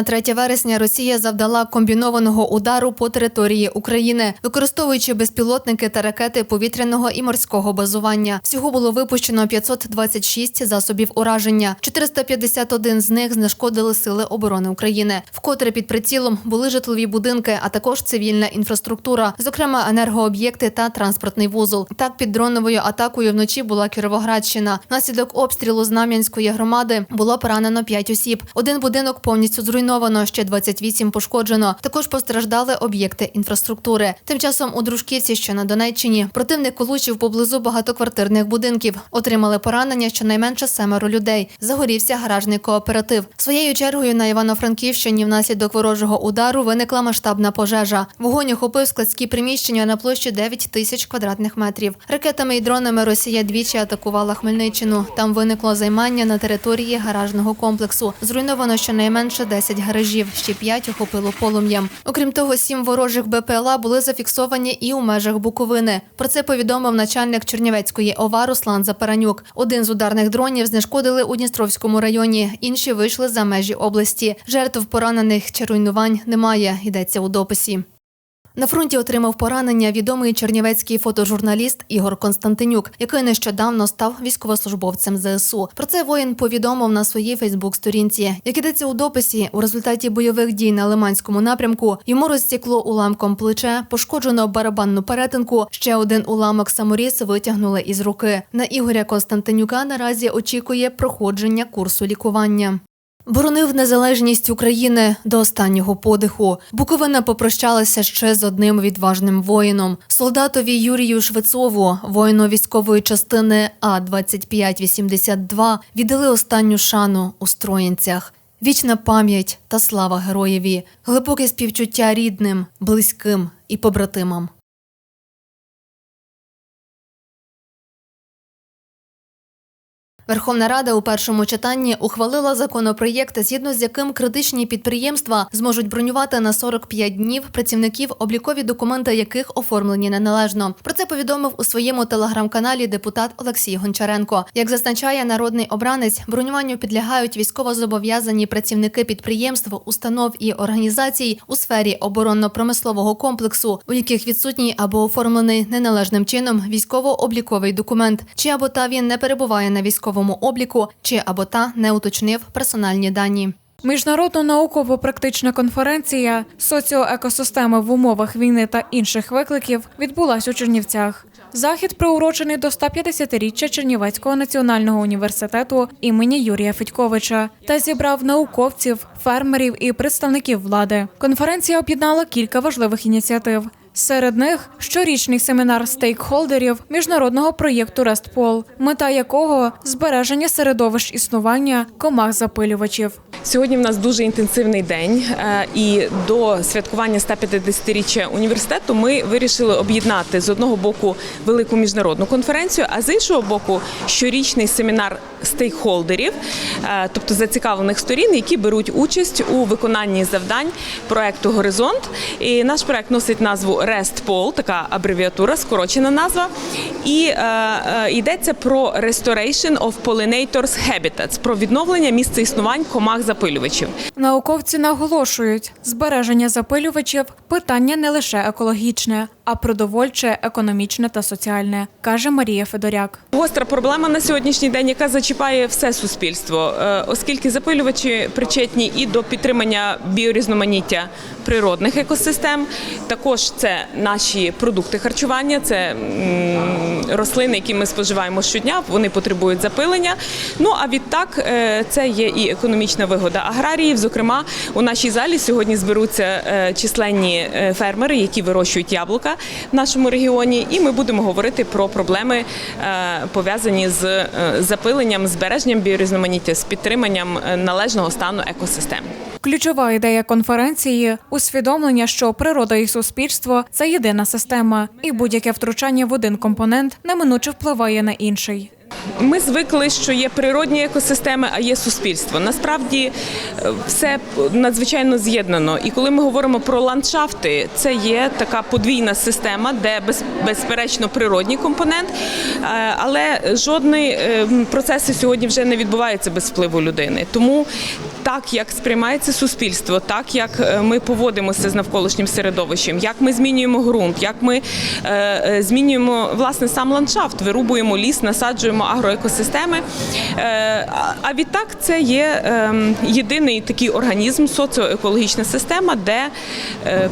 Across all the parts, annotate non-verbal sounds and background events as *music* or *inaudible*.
На 3 вересня Росія завдала комбінованого удару по території України, використовуючи безпілотники та ракети повітряного і морського базування. Всього було випущено 526 засобів ураження. 451 з них знешкодили сили оборони України. Вкотре під прицілом були житлові будинки, а також цивільна інфраструктура, зокрема енергооб'єкти та транспортний вузол. Так під дроновою атакою вночі була Кіровоградщина. Наслідок обстрілу Знам'янської громади було поранено 5 осіб. Один будинок повністю зруйновано, ще 28 пошкоджено. Також постраждали об'єкти інфраструктури. Тим часом у Дружківці, що на Донеччині, противник влучив поблизу багатоквартирних будинків. Отримали поранення щонайменше семеро людей. Загорівся гаражний кооператив. Своєю чергою на Івано-Франківщині внаслідок ворожого удару виникла масштабна пожежа. Вогонь охопив складські приміщення на площі 9 тисяч квадратних метрів. Ракетами і дронами Росія двічі атакувала Хмельниччину. Там виникло займання на території гаражного комплексу. Зруйновано щонайменше 10 гаражів, ще 5 охопило полум'ям. Окрім того, сім ворожих БПЛА були зафіксовані і у межах Буковини. Про це повідомив начальник Чернівецької ОВА Руслан Запаранюк. Один з ударних дронів знешкодили у Дністровському районі, інші вийшли за межі області. Жертв поранених чи руйнувань немає. Йдеться у дописі. На фронті отримав поранення відомий чернівецький фотожурналіст Ігор Константинюк, який нещодавно став військовослужбовцем ЗСУ. Про це воїн повідомив на своїй Фейсбук-сторінці. Як ідеться у дописі, у результаті бойових дій на Лиманському напрямку йому розсікло уламком плече, пошкоджено барабанну перетинку. Ще один уламок саморіз витягнули із руки. На Ігоря Константинюка наразі очікує проходження курсу лікування. Боронив незалежність України до останнього подиху. Буковина попрощалася ще з одним відважним воїном. Солдатові Юрію Швецову, воїну військової частини А 2582 віддали останню шану у Строїнцях. Вічна пам'ять та слава героєві, глибоке співчуття рідним, близьким і побратимам. Верховна Рада у першому читанні ухвалила законопроєкт, згідно з яким критичні підприємства зможуть бронювати на 45 днів працівників, облікові документи яких оформлені неналежно. Про це повідомив у своєму телеграм-каналі депутат Олексій Гончаренко. Як зазначає народний обранець, бронюванню підлягають військовозобов'язані працівники підприємств, установ і організацій у сфері оборонно-промислового комплексу, у яких відсутній або оформлений неналежним чином військово-обліковий документ, чи або та він не перебуває на військовому обліку, чи або та не уточнив персональні дані. Міжнародна науково-практична конференція соціоекосистеми в умовах війни та інших викликів відбулась у Чернівцях. Захід приурочений до 150-річчя Чернівецького національного університету імені Юрія Федьковича та зібрав науковців, фермерів і представників влади. Конференція об'єднала кілька важливих ініціатив. Серед них щорічний семінар стейкхолдерів міжнародного проєкту Рестпол, мета якого збереження середовищ існування комах запилювачів. Сьогодні в нас дуже інтенсивний день, е, і до святкування 150-річчя університету ми вирішили об'єднати з одного боку велику міжнародну конференцію, а з іншого боку щорічний семінар стейкхолдерів, е, тобто зацікавлених сторін, які беруть участь у виконанні завдань проекту Горизонт. І наш проект носить назву RESTPOL, така абревіатура, скорочена назва. І е, е, йдеться про Restoration of Pollinators Habitats, про відновлення місця існувань комах запилювачів. Науковці наголошують, збереження запилювачів питання не лише екологічне, а продовольче, економічне та соціальне, каже Марія Федоряк. Гостра проблема на сьогоднішній день, яка зачіпає все суспільство, е, оскільки запилювачі причетні і до підтримання біорізноманіття природних екосистем. Також це наші продукти харчування, це рослини, які ми споживаємо щодня. Вони потребують запилення. Ну а відтак е, це є і економічна вигода аграріїв. Зокрема, у нашій залі сьогодні зберуться е, численні е, фермери, які вирощують яблука в нашому регіоні, і ми будемо говорити про проблеми пов'язані з запиленням, збереженням біорізноманіття, з підтриманням належного стану екосистем. Ключова ідея конференції усвідомлення, що природа і суспільство це єдина система, і будь-яке втручання в один компонент неминуче впливає на інший. Ми звикли, що є природні екосистеми, а є суспільство. Насправді е, все надзвичайно з'єднано. І коли ми говоримо про ландшафти, це є така подвійна система, де безперечно природній компонент, е, але жодні е, процеси сьогодні вже не відбуваються без впливу людини. Тому так, як сприймається суспільство, так як е, ми поводимося з навколишнім середовищем, як ми змінюємо ґрунт, як ми е, е, змінюємо власне сам ландшафт, вирубуємо ліс, насаджуємо агроекосистеми. А- відтак це є ем, єдиний такий організм, соціоекологічна система, де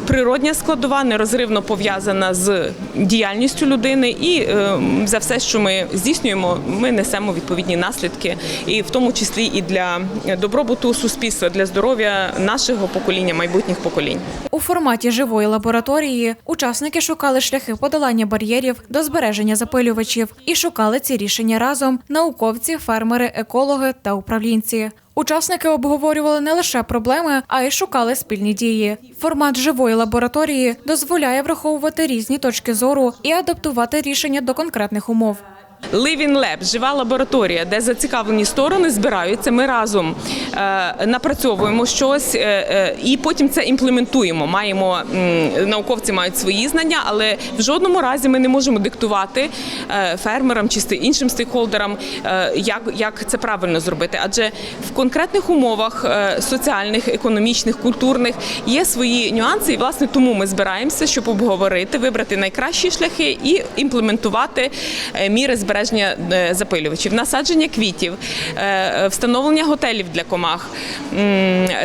природня складова нерозривно пов'язана з діяльністю людини, і ем, за все, що ми здійснюємо, ми несемо відповідні наслідки, і в тому числі і для добробуту суспільства, для здоров'я нашого покоління, майбутніх поколінь. У форматі живої лабораторії учасники шукали шляхи подолання бар'єрів до збереження запилювачів і шукали ці рішення разом науковці, фермери, екологи та управлінці. Учасники обговорювали не лише проблеми, а й шукали спільні дії. Формат живої лабораторії дозволяє враховувати різні точки зору і адаптувати рішення до конкретних умов. Living Lab – жива лабораторія, де зацікавлені сторони збираються. Ми разом е, напрацьовуємо щось е, е, і потім це імплементуємо. Маємо науковці мають свої знання, але в жодному разі ми не можемо диктувати фермерам чи іншим стейкхолдерам, як, як це правильно зробити. Адже в конкретних умовах соціальних, економічних, культурних є свої нюанси, і власне тому ми збираємося, щоб обговорити, вибрати найкращі шляхи і імплементувати міри збереження е, запилювачів, насадження квітів, е, встановлення готелів для комах,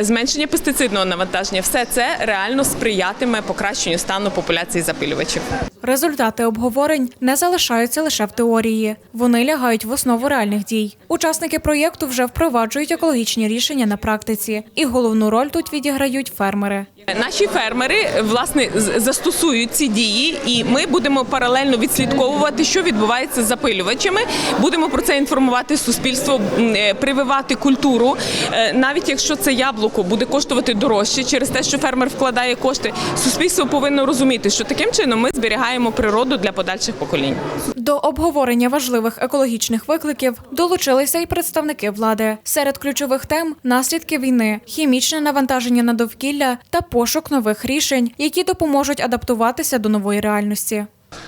зменшення пестицидного навантаження. Все це реально сприятиме покращенню стану популяції запилювачів. Результати обговорень не залишаються лише в теорії. Вони лягають в основу реальних дій. Учасники проєкту вже впроваджують екологічні рішення на практиці, і головну роль тут відіграють фермери. Наші фермери власне застосують ці дії, і ми будемо паралельно відслідковувати, що відбувається з запилювачами. Будемо про це інформувати суспільство, е, прививати культуру. Е, Навіть якщо це яблуко буде коштувати дорожче через те, що фермер вкладає кошти, суспільство повинно розуміти, що таким чином ми зберігаємо природу для подальших поколінь. До обговорення важливих екологічних викликів долучилися й представники влади. Серед ключових тем наслідки війни, хімічне навантаження на довкілля та пошук нових рішень, які допоможуть адаптуватися до нової реальності.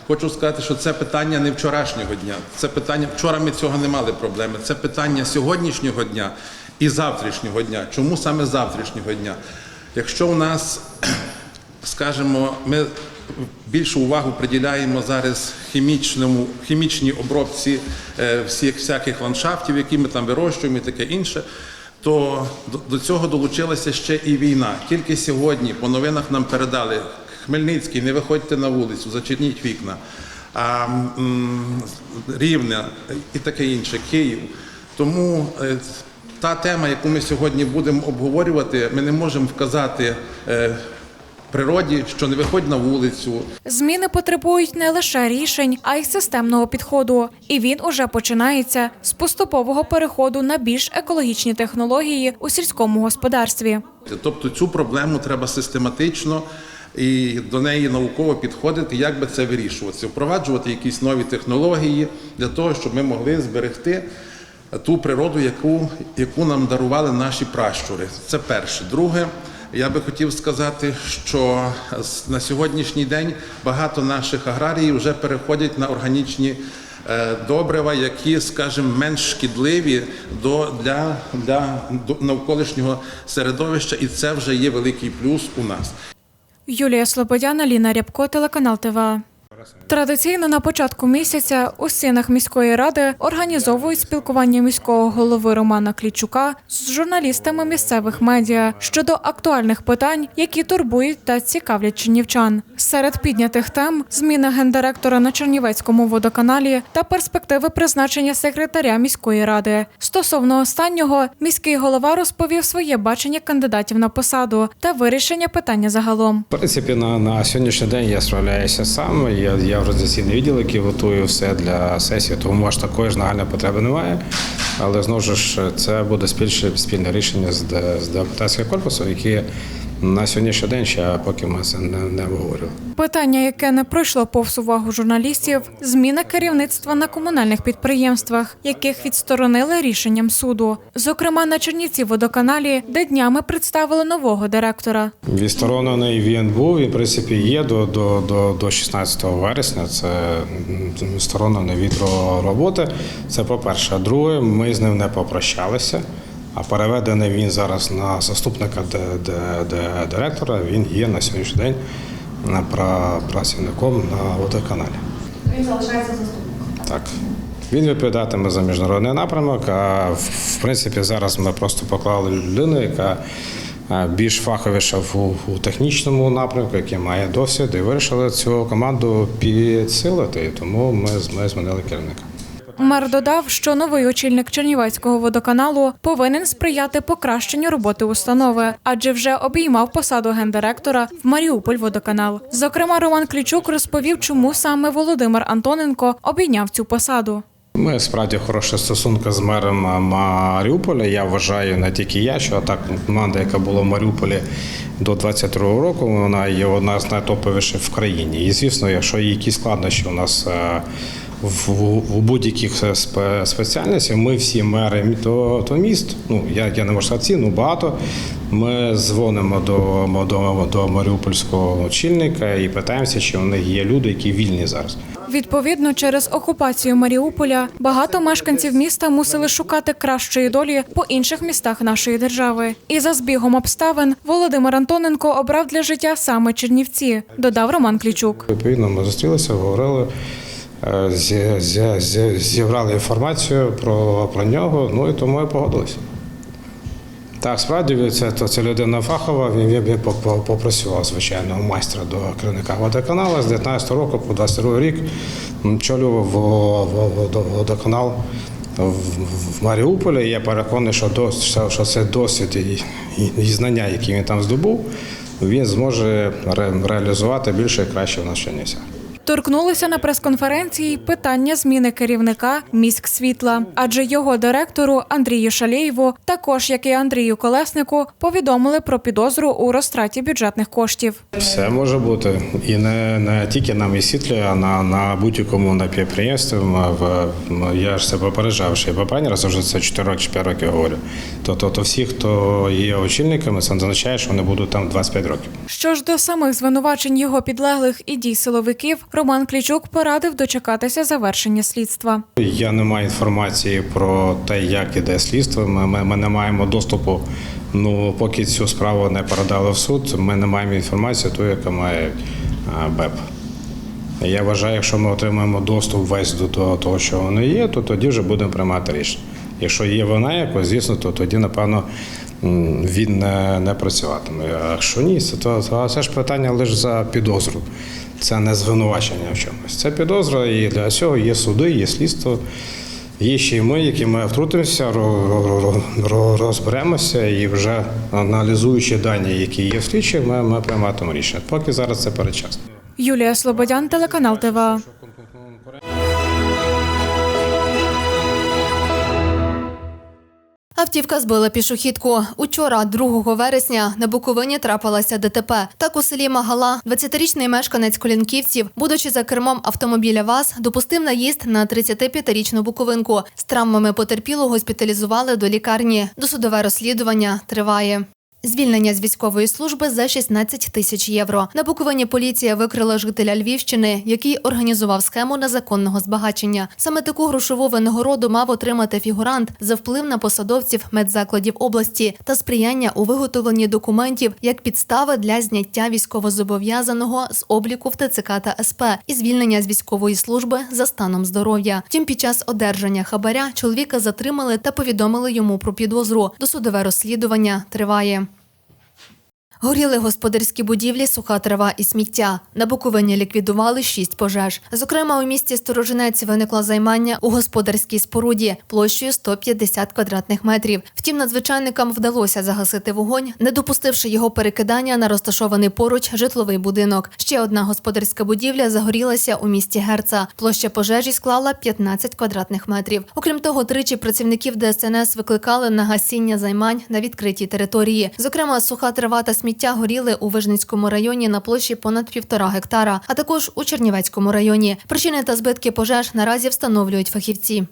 Хочу сказати, що це питання не вчорашнього дня. Це питання вчора ми цього не мали проблеми. Це питання сьогоднішнього дня і завтрашнього дня. Чому саме завтрашнього дня? Якщо у нас, *clears throat* скажімо, ми більшу увагу приділяємо зараз хімічному, хімічній обробці е, всіх всяких ландшафтів, які ми там вирощуємо і таке інше. То до- цього долучилася ще і війна. Тільки сьогодні по новинах нам передали Хмельницький, не виходьте на вулицю, зачиніть вікна. А, Рівне і таке інше, Київ. Тому е, та тема, яку ми сьогодні будемо обговорювати, ми не можемо вказати е, природі, що не виходь на вулицю, Зміни потребують не лише рішень, а й системного підходу. І він уже починається з поступового переходу на більш екологічні технології у сільському господарстві. Тобто цю проблему треба систематично і до неї науково підходити, як би це вирішуватися, впроваджувати якісь нові технології для того, щоб ми могли зберегти ту природу, яку, яку нам дарували наші пращури. Це перше. Друге, я би хотів сказати, що на сьогоднішній день багато наших аграріїв вже переходять на органічні е, добрива, які, скажімо, менш шкідливі до, для, для навколишнього середовища, і це вже є великий плюс у нас. Юлія Слободяна, Ліна Рябко, телеканал ТВА. Традиційно на початку місяця у стінах міської ради організовують спілкування міського голови Романа Клічука з журналістами місцевих медіа щодо актуальних питань, які турбують та цікавлять чернівчан. Серед піднятих тем зміна гендиректора на Чернівецькому водоканалі та перспективи призначення секретаря міської ради. Стосовно останнього, міський голова розповів своє бачення кандидатів на посаду та вирішення питання загалом. В принципі, на, на сьогоднішній день я справляюся сам. Я, я організаційний відділ, який готую все для сесії, тому аж такої ж нагальної потреби немає. Але знову ж це буде спільне рішення з, Депутатського корпусом, які на сьогоднішній день ще поки ми це не, не обговорювали. Питання, яке не пройшло повз увагу журналістів, зміна керівництва на комунальних підприємствах, яких відсторонили рішенням суду. Зокрема, на Чернівці водоканалі, де днями представили нового директора. Відсторонений він був, він в принципі є до, до, до, до 16 вересня. Це відсторонений від роботи. Це по-перше. Друге, ми з ним не попрощалися. А переведений він зараз на заступника директора. Він є на сьогоднішній день працівником на водоканалі. Він залишається заступником. Так. Він відповідатиме за міжнародний напрямок. А в, принципі, зараз ми просто поклали людину, яка більш фаховіша в, у технічному напрямку, який має досвід, і вирішили цю команду підсилити. Тому ми змінили керівника. Мер додав, що новий очільник Чернівецького водоканалу повинен сприяти покращенню роботи установи, адже вже обіймав посаду гендиректора в Маріуполь водоканал. Зокрема, Роман Клічук розповів, чому саме Володимир Антоненко обійняв цю посаду. Ми справді хороші стосунки з мером Маріуполя. Я вважаю не тільки я, що так команда, яка була в Маріуполі до 22 року, вона є одна з найтоповіших в країні. І звісно, якщо є якісь складнощі у нас. В, в, будь-яких спе- спеціальностях ми всі мери то, то міст. Ну я, я не можу сказати ну багато. Ми дзвонимо до, до, до маріупольського очільника і питаємося, чи у них є люди, які вільні зараз. Відповідно, через окупацію Маріуполя багато мешканців міста мусили шукати кращої долі по інших містах нашої держави. І за збігом обставин Володимир Антоненко обрав для життя саме Чернівці, додав Роман Клічук. Відповідно, ми зустрілися, говорили, зібрали інформацію про, про нього, ну і тому і погодилися. Так, справді це, то, це людина фахова, він, поп- попрацював, звичайно, майстра до керівника водоканалу з 19 року по 22 рік во- водоканал в, Маріуполі. Я переконаний, що, дос- що, це досвід і, і, знання, які він там здобув, він зможе ре- реалізувати більше і краще в нашій Чернівцях. Торкнулися на прес-конференції питання зміни керівника міськ світла, адже його директору Андрію Шалєєву, також як і Андрію Колеснику, повідомили про підозру у розтраті бюджетних коштів. Все може бути. І не, не тільки на місітлі, а на, на будь-якому на підприємстві. Я ж це попереджав, що я попередній раз вже це 4 роки чи 5 років говорю. То, то, то всі, хто є очільниками, це означає, що вони будуть там 25 років. Що ж до самих звинувачень його підлеглих і дій силовиків, Роман Клічук порадив дочекатися завершення слідства. Я не маю інформації про те, як іде слідство. Ми, ми, ми не маємо доступу. Ну, поки цю справу не передали в суд, ми не маємо інформації, ту, яка має БЕП. Я вважаю, якщо ми отримаємо доступ весь до того, того, що воно є, то тоді вже будемо приймати рішення. Якщо є вона якось, звісно, то тоді, напевно, він не, не працюватиме. А якщо ні, то, то це ж питання лише за підозру. Це не звинувачення в чомусь. Це підозра, і для цього є суди, є слідство. Є ще й ми, які ми втрутимося, ро- ро- ро- ро- розберемося і вже аналізуючи дані, які є в слідчі, ми, ми прийматимемо рішення. Поки зараз це передчасно. Юлія Слободян, телеканал ТВА. Автівка збила пішохідку. Учора, 2 вересня, на Буковині трапилася ДТП. Так у селі Магала 20-річний мешканець Колінківців, будучи за кермом автомобіля ВАЗ, допустив наїзд на 35-річну буковинку. З травмами потерпілого госпіталізували до лікарні. Досудове розслідування триває. Звільнення з військової служби за 16 тисяч євро. На Буковині поліція викрила жителя Львівщини, який організував схему незаконного збагачення. Саме таку грошову винагороду мав отримати фігурант за вплив на посадовців медзакладів області та сприяння у виготовленні документів як підстави для зняття військовозобов'язаного з обліку в ТЦК та СП і звільнення з військової служби за станом здоров'я. Втім, під час одержання хабаря чоловіка затримали та повідомили йому про підозру. Досудове розслідування триває. Горіли господарські будівлі, суха трава і сміття. На Буковині ліквідували шість пожеж. Зокрема, у місті Сторожинець виникло займання у господарській споруді площею 150 квадратних метрів. Втім, надзвичайникам вдалося загасити вогонь, не допустивши його перекидання на розташований поруч житловий будинок. Ще одна господарська будівля загорілася у місті Герца. Площа пожежі склала 15 квадратних метрів. Окрім того, тричі працівників ДСНС викликали на гасіння займань на відкритій території. Зокрема, суха трава та сміття горіли у Вижницькому районі на площі понад півтора гектара, а також у Чернівецькому районі. Причини та збитки пожеж наразі встановлюють фахівці.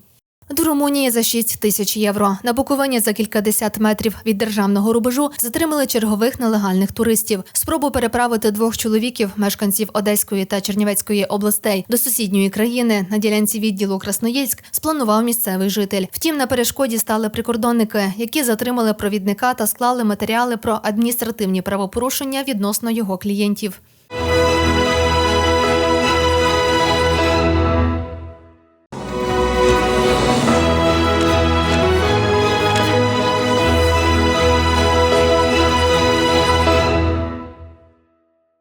До Румунії за 6 тисяч євро. На Буковині за кількадесят метрів від державного рубежу затримали чергових нелегальних туристів. Спробу переправити двох чоловіків, мешканців Одеської та Чернівецької областей, до сусідньої країни на ділянці відділу Красноїльськ спланував місцевий житель. Втім, на перешкоді стали прикордонники, які затримали провідника та склали матеріали про адміністративні правопорушення відносно його клієнтів.